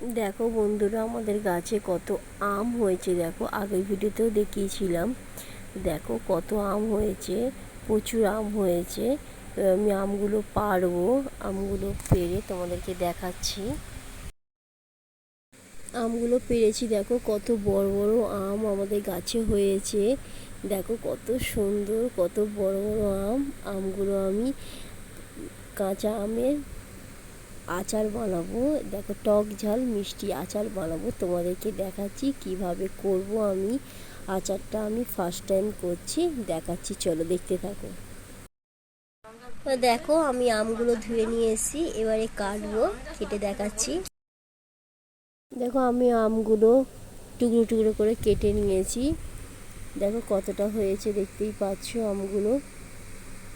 দেখো বন্ধুরা, আমাদের গাছে কত আম হয়েছে দেখো। আগের ভিডিওতেও দেখিয়েছিলাম। দেখো কত আম হয়েছে, প্রচুর আম হয়েছে। আমি আমগুলো পারব, আমগুলো পেরে তোমাদেরকে দেখাচ্ছি। আমগুলো পেরেছি দেখো, কত বড় বড় আম আমাদের গাছে হয়েছে। দেখো কত সুন্দর, কত বড় বড় আম। আমগুলো আমি কাঁচা আমের আচার বানাবো। দেখো টক ঝাল, মিষ্টি আচার বানাবো। তোমাদেরকে দেখাচ্ছি কীভাবে করব আমি আচারটা। আমি ফার্স্ট টাইম করছি। দেখাচ্ছি, চলো দেখতে থাকো। দেখো, আমি আমগুলো ধুয়ে নিয়ে এসেছি এবারে কাটবো, কেটে দেখাচ্ছি। দেখো, আমি আমগুলো টুকরো টুকরো করে কেটে নিয়েছি। দেখো, কতটা হয়েছে দেখতেই পাচ্ছ আমগুলো।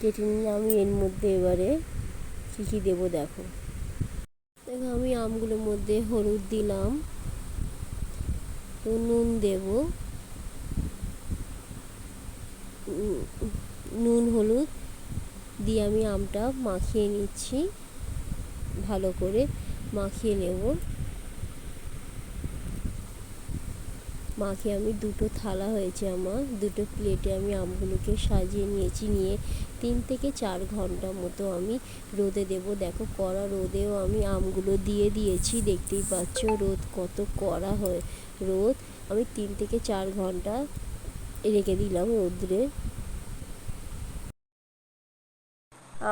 কেটে নিয়ে আমি এর মধ্যে এবারে কী কী দেবো দেখো। দেখো আমি আমগুলোর মধ্যে হলুদ দিলাম নুন দেব। নুন, হলুদ দিয়ে আমি আমটা মাখিয়ে নিচ্ছি, ভালো করে মাখিয়ে নেব। মাখিয়ে আমি দুটো থালা হয়েছে আমার, দুটো প্লেটে আমি আমগুলোকে সাজিয়ে নিয়েছি, নিয়ে তিন থেকে চার ঘণ্টা মতো আমি রোদে দেব। দেখো কড়া রোদেও আমি আমগুলো দিয়ে দিয়েছি, দেখতেই পাচ্ছ রোদ কত কড়া হয়ে। রোদ আমি তিন থেকে চার ঘণ্টা রেখে দিলাম রোদ্রে।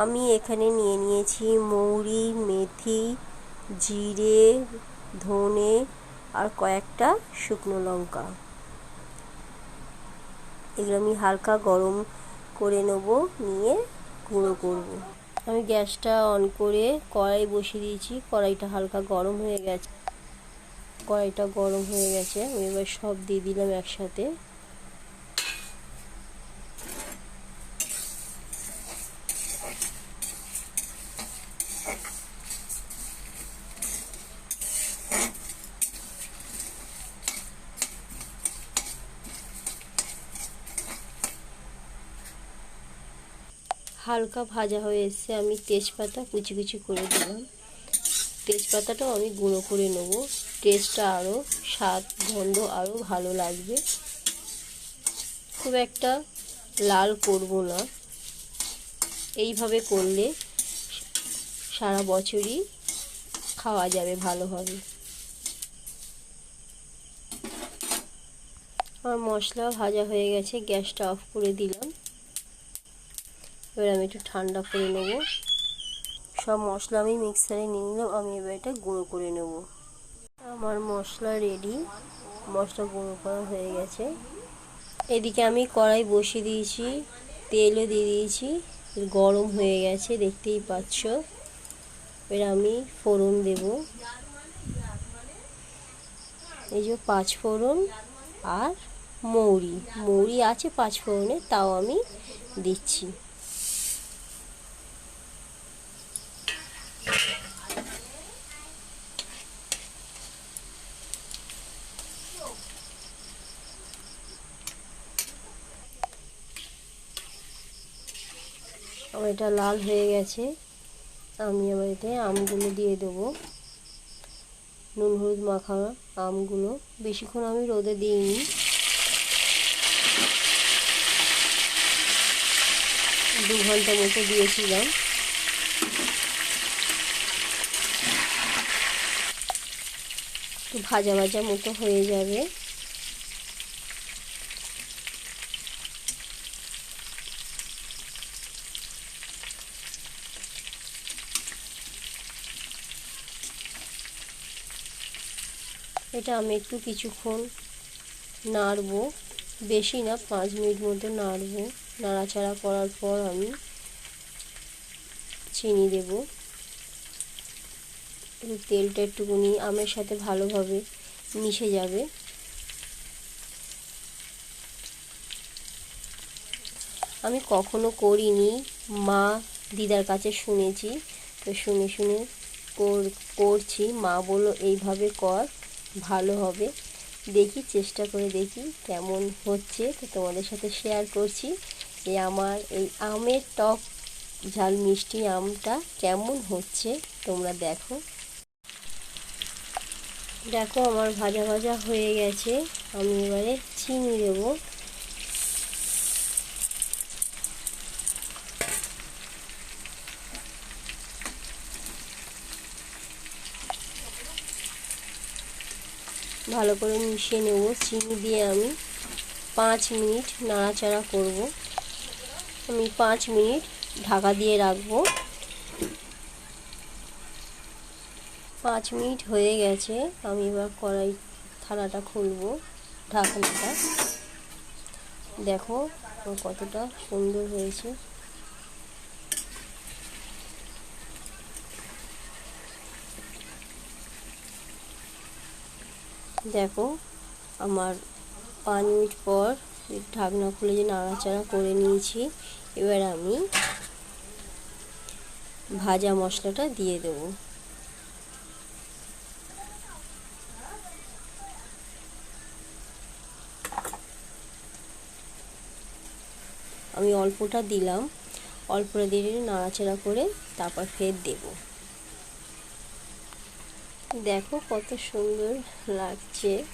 আমি এখানে নিয়ে নিয়েছি মৌরি, মেথি, জিরে, ধনে আর কয়েকটা শুকনো লঙ্কা। এগুলো আমি হালকা গরম করে নেব, নিয়ে গুঁড়ো করব। আমি গ্যাসটা অন করে কড়াই বসিয়ে দিয়েছি। কড়াইটা হালকা গরম হয়ে গেছে। কড়াইটা গরম হয়ে গেছে। আমি এবার সব দিয়ে দিলাম একসাথে। হালকা ভাজা হয়ে এসছে, আমি তেজপাতা কুচি কুচি করে দিলাম। তেজপাতাটাও আমি গুঁড়ো করে নেব। টেস্টটা আরও স্বাদ, গন্ধ আরও ভালো লাগবে। খুব একটা লাল করব না। এইভাবে করলে সারা বছরই খাওয়া যাবে ভালোভাবে। আমার মশলা ভাজা হয়ে গেছে, গ্যাসটা অফ করে দিলাম। এবার আমি একটু ঠান্ডা করে নেব। সব মশলা আমি মিক্সারে নিয়ে নিলাম, আমি এবার এটা গুঁড়ো করে নেব। আমার মশলা রেডি মশলা গুঁড়ো করা হয়ে গেছে। এদিকে আমি কড়াই বসিয়ে দিয়েছি, তেলও দিয়ে দিয়েছি, গরম হয়ে গেছে, দেখতেই পাচ্ছ। এবার আমি ফোড়ন দেব। এই যে পাঁচ ফোড়ন আর মৌরি। মৌরি আছে পাঁচ ফোড়নে, তাও আমি দিচ্ছি। এটা লাল হয়ে গেছে। আমি আবার এতে আমগুলো দিয়ে দেবো। নুন হলুদ মাখা আমগুলো। বেশিক্ষণ আমি রোদে দিইনি। দু ঘণ্টা মতো দিয়েছিলাম। একটু ভাজা ভাজা মতো হয়ে যাবে। এটা আমি একটু কিছুক্ষণ নাড়বো। বেশি না, পাঁচ মিনিট মতো নাড়বো। নাড়াচাড়া করার পর আমি চিনি দেব। তেলটা একটুকুনি আমের সাথে ভালোভাবে মিশে যাবে। আমি কখনো করিনি। মা দিদার কাছে শুনেছি। তো শুনে শুনে করছি। মা বলল, এইভাবে কর। ভালো হবে। দেখি, চেষ্টা করে দেখি কেমন হচ্ছে। তো তোমাদের সাথে শেয়ার করছি যে আমার এই আমের টক ঝাল মিষ্টি আমটা কেমন হচ্ছে তোমরা দেখো। দেখো, আমার ভাজা ভাজা হয়ে গেছে। আমি এবারে চিনি দেবো। ভালো করে মিশিয়ে নেব, চিনি দিয়ে আমি পাঁচ মিনিট নাড়াচাড়া করব। আমি পাঁচ মিনিট ঢাকা দিয়ে রাখব। পাঁচ মিনিট হয়ে গেছে, আমি এবার কড়াই থালাটা খুলবো, ঢাকনাটা। দেখো কতটা সুন্দর হয়েছে। দেখো, আমার পাঁচ মিনিট পর ঢাকনা খুলে যে নাড়াচাড়া করে নিয়েছি, এবার আমি ভাজা মশলাটা দিয়ে দেব। আমি অল্পটা দিলাম, অল্পটা দিয়ে নাড়াচাড়া করে তারপর ফের দেবো। দেখো কত সুন্দর লাগছে।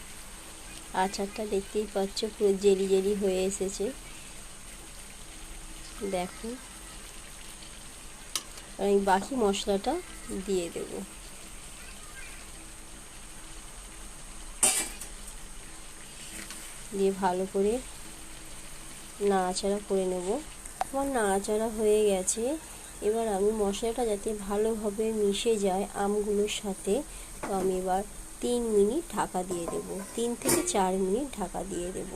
আচারটা দেখতেই পাচ্ছ, পুরো জেলি জেলি হয়ে এসেছে। দেখো। আমি বাকি মশলাটা দিয়ে দেব। দিয়ে ভালো করে নাড়াচাড়া করে নেব। আমার নাড়াচাড়া হয়ে গেছে। এবার আমি মশলাটা যাতে ভালোভাবে মিশে যায় আমগুলোর সাথে তো আমি এবার তিন মিনিট ঢাকা দিয়ে দেব। তিন থেকে চার মিনিট ঢাকা দিয়ে দেব।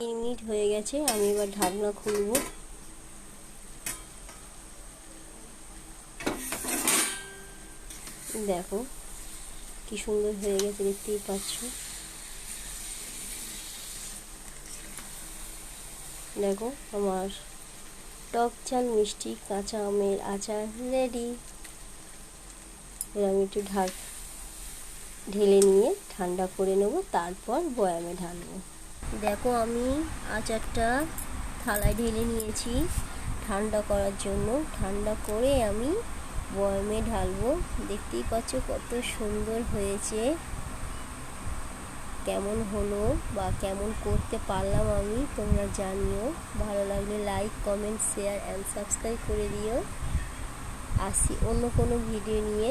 তিন মিনিট হয়ে গেছে, আমি এবার ঢাকনা খুলব। দেখো কি সুন্দর হয়ে গেছে, দেখতেই পাচ্ছ। দেখো আমার টক চাল মিষ্টি কাঁচা আমের আচার রেডি। আমি একটু ঢাক ঢেলে নিয়ে ঠান্ডা করে নেব, তারপর বয়ামে ঢালবো। দেখো আমি আচারটা থালায় ঢেলে নিয়েছি ঠান্ডা করার জন্য। ঠান্ডা করে আমি বয়ামে ঢালবো। দেখতেই পাচ্ছ কত সুন্দর হয়েছে। কেমন হলো বা কেমন করতে পারলাম আমি তোমরা জানিও। ভালো লাগলে like comment share and subscribe করে দিও। আসি অন্য কোনো ভিডিও নিয়ে।